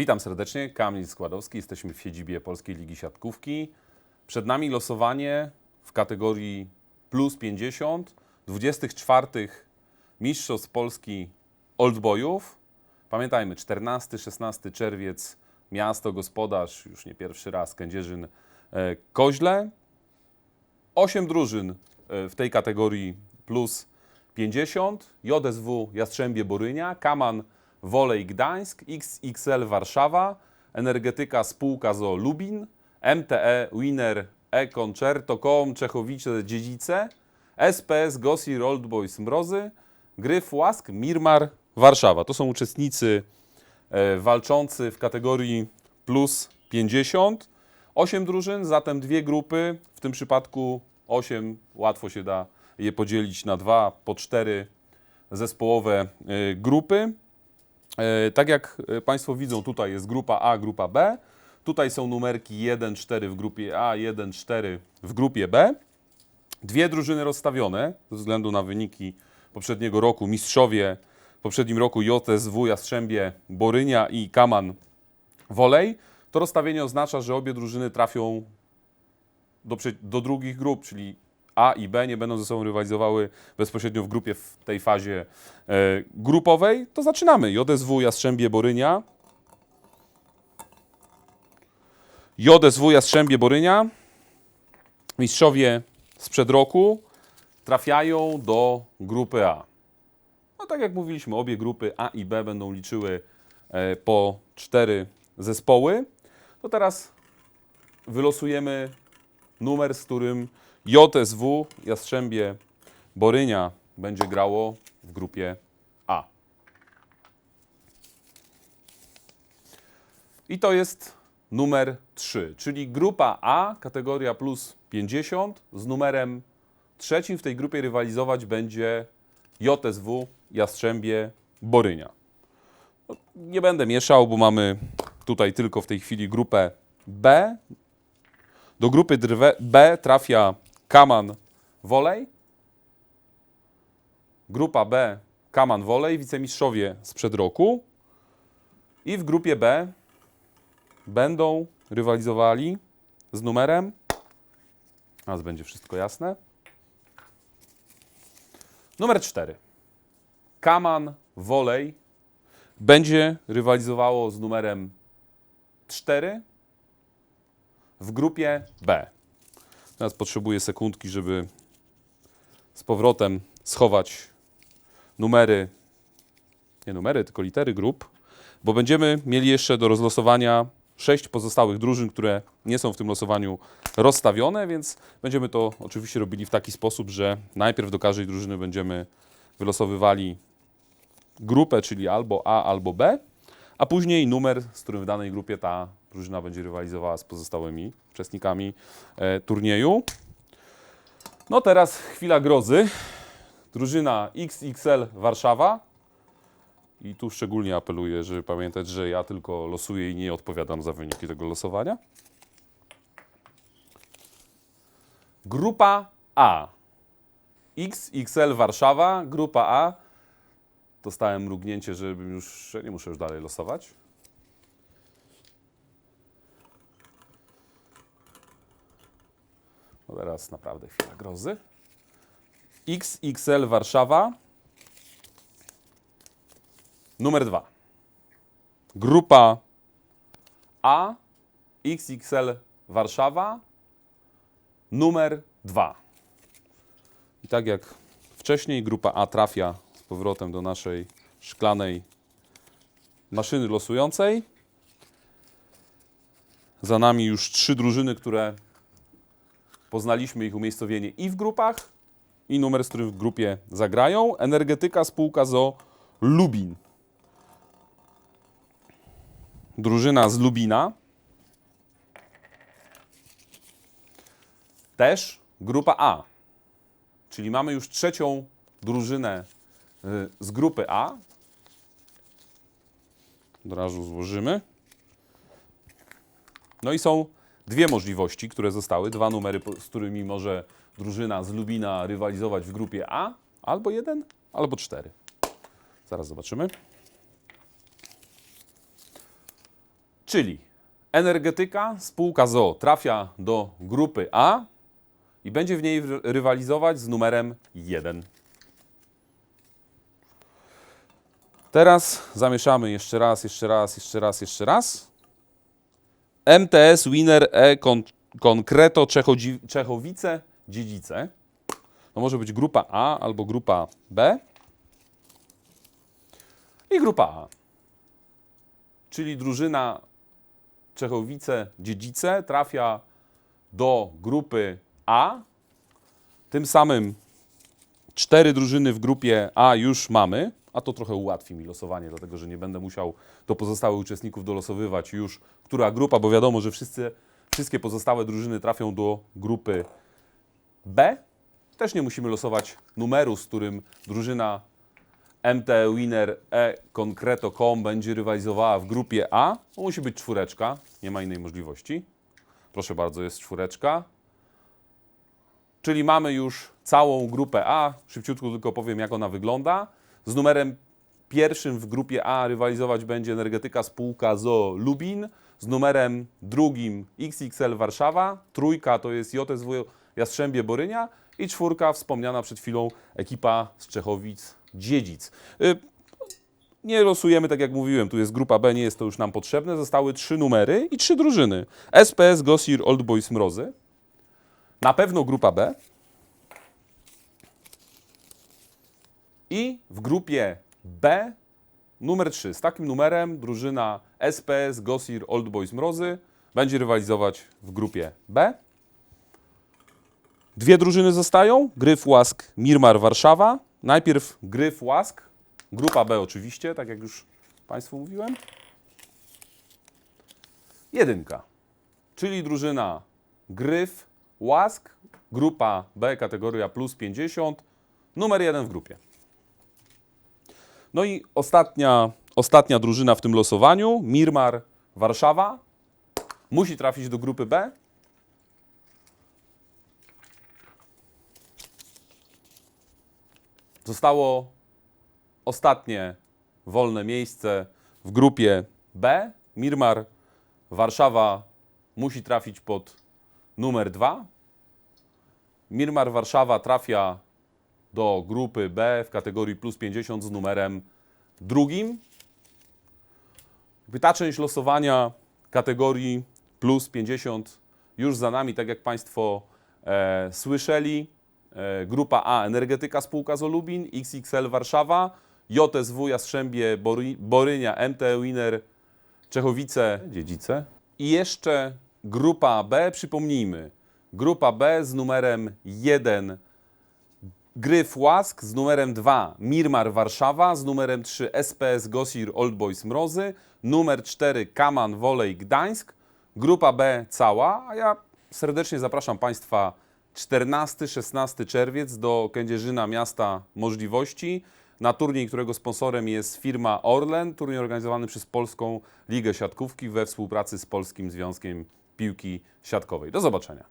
Witam serdecznie, Kamil Składowski. Jesteśmy w siedzibie Polskiej Ligi Siatkówki. Przed nami losowanie w kategorii plus 50 24 Mistrzostw Polski Oldboyów. Pamiętajmy, 14-16 czerwiec, miasto gospodarz, już nie pierwszy raz, Kędzierzyn e, Koźle. 8 drużyn e, w tej kategorii plus 50. JSW Jastrzębie Borynia, Kaman Wolej Gdańsk, XXL Warszawa, Energetyka Spółka ZO Lubin, MTE Winner E-Concerto Kołom Czechowice Dziedzice, SPS Gosir Old Boys Mrozy, Gryf Łask Mirmar Warszawa. To są uczestnicy e, walczący w kategorii plus 50. 8 drużyn, zatem dwie grupy, w tym przypadku 8, łatwo się da je podzielić na dwa, po cztery zespołowe e, grupy. E, Tak jak e, Państwo widzą, tutaj jest grupa A, grupa B. Tutaj są numerki 1, 4 w grupie A, 1, 4 w grupie B. Dwie drużyny rozstawione ze względu na wyniki poprzedniego roku. Mistrzowie w poprzednim roku JSW Jastrzębie Borynia i Kaman Wolej. To rozstawienie oznacza, że obie drużyny trafią do, do drugich grup, czyli A i B nie będą ze sobą rywalizowały bezpośrednio w grupie w tej fazie e, grupowej. To zaczynamy. JSW Jastrzębie Borynia. JSW Jastrzębie Borynia. Mistrzowie sprzed roku trafiają do grupy A. No tak jak mówiliśmy, obie grupy A i B będą liczyły e, po cztery zespoły. To teraz wylosujemy numer, z którym JSW Jastrzębie Borynia będzie grało w grupie A. I to jest numer 3, czyli grupa A, kategoria plus 50, z numerem trzecim w tej grupie rywalizować będzie JSW Jastrzębie Borynia. No, Nie będę mieszał, bo mamy tutaj tylko w tej chwili grupę B. Do grupy B trafia Kaman Wolej. Grupa B Kaman Wolej, wicemistrzowie sprzed roku. I w grupie B będą rywalizowali z numerem. Teraz będzie wszystko jasne. Numer 4. Kaman Wolej będzie rywalizowało z numerem 4 w grupie B. Teraz potrzebuję sekundki, żeby z powrotem schować numery, nie numery, tylko litery grup, bo będziemy mieli jeszcze do rozlosowania sześć pozostałych drużyn, które nie są w tym losowaniu rozstawione, więc będziemy to oczywiście robili w taki sposób, że najpierw do każdej drużyny będziemy wylosowywali grupę, czyli albo A, albo B, a później numer, z którym w danej grupie ta drużyna będzie rywalizowała z pozostałymi uczestnikami e, turnieju. No teraz chwila grozy. Drużyna XXL Warszawa. I tu szczególnie apeluję, żeby pamiętać, że ja tylko losuję i nie odpowiadam za wyniki tego losowania. Grupa A. XXL Warszawa, grupa A. Dostałem mrugnięcie, żebym już, że nie muszę już dalej losować. No teraz naprawdę chwila grozy. XXL Warszawa. Numer dwa. Grupa A. XXL Warszawa. Numer dwa. I tak jak wcześniej, grupa A trafia z powrotem do naszej szklanej maszyny losującej. Za nami już trzy drużyny, które poznaliśmy ich umiejscowienie i w grupach, i numer, z którym w grupie zagrają. Energetyka spółka ZO Lubin. Drużyna z Lubina. Też grupa A. Czyli mamy już trzecią drużynę y, z grupy A. Od razu złożymy. No i są dwie możliwości, które zostały, dwa numery, z którymi może drużyna z Lubina rywalizować w grupie A, albo jeden, albo cztery. Zaraz zobaczymy. Czyli energetyka, spółka ZO trafia do grupy A i będzie w niej ry- rywalizować z numerem 1. Teraz zamieszamy jeszcze raz, jeszcze raz, jeszcze raz, jeszcze raz. MTS Winner E Czechodzi- Czechowice Dziedzice. To może być grupa A albo grupa B. I grupa A. Czyli drużyna Czechowice Dziedzice trafia do grupy A. Tym samym cztery drużyny w grupie A już mamy, a to trochę ułatwi mi losowanie, dlatego że nie będę musiał do pozostałych uczestników dolosowywać już, która grupa, bo wiadomo, że wszyscy, wszystkie pozostałe drużyny trafią do grupy B. Też nie musimy losować numeru, z którym drużyna MT Winner E Concreto.com będzie rywalizowała w grupie A. To musi być czwóreczka, nie ma innej możliwości. Proszę bardzo, jest czwóreczka. Czyli mamy już całą grupę A. Szybciutko tylko powiem, jak ona wygląda. Z numerem pierwszym w grupie A rywalizować będzie energetyka spółka ZO Lubin. Z numerem drugim XXL Warszawa. Trójka to jest JSW Jastrzębie Borynia. I czwórka, wspomniana przed chwilą, ekipa z Czechowic Dziedzic. Y, nie losujemy, tak jak mówiłem, tu jest grupa B, nie jest to już nam potrzebne. Zostały trzy numery i trzy drużyny. SPS, Gosir, Old Boys Mrozy. Na pewno grupa B. I w grupie B numer 3. Z takim numerem drużyna SPS, Gosir, Old Boys Mrozy będzie rywalizować w grupie B. Dwie drużyny zostają. Gryf Łask, Mirmar Warszawa. Najpierw Gryf Łask, grupa B oczywiście, tak jak już Państwu mówiłem. Jedynka, czyli drużyna Gryf Łask, grupa B, kategoria plus 50, numer jeden w grupie. No i ostatnia, ostatnia drużyna w tym losowaniu, Mirmar Warszawa, musi trafić do grupy B. Zostało ostatnie wolne miejsce w grupie B. Mirmar Warszawa musi trafić pod numer 2. Mirmar Warszawa trafia do grupy B w kategorii plus 50 z numerem drugim. Ta część losowania kategorii plus 50 już za nami, tak jak Państwo e, słyszeli. E, grupa A Energetyka Spółka z Olubin, XXL Warszawa, JSW Jastrzębie Bory, Borynia, MT Winner Czechowice Dziedzice. I jeszcze grupa B, przypomnijmy, grupa B z numerem 1 Gryf Łask z numerem 2 Mirmar Warszawa, z numerem 3 SPS Gosir Old Boys Mrozy, numer 4 Kaman Wolej Gdańsk, grupa B cała, a ja serdecznie zapraszam Państwa 14-16 czerwiec do Kędzierzyna Miasta Możliwości na turniej, którego sponsorem jest firma Orlen, turniej organizowany przez Polską Ligę Siatkówki we współpracy z Polskim Związkiem Piłki Siatkowej. Do zobaczenia.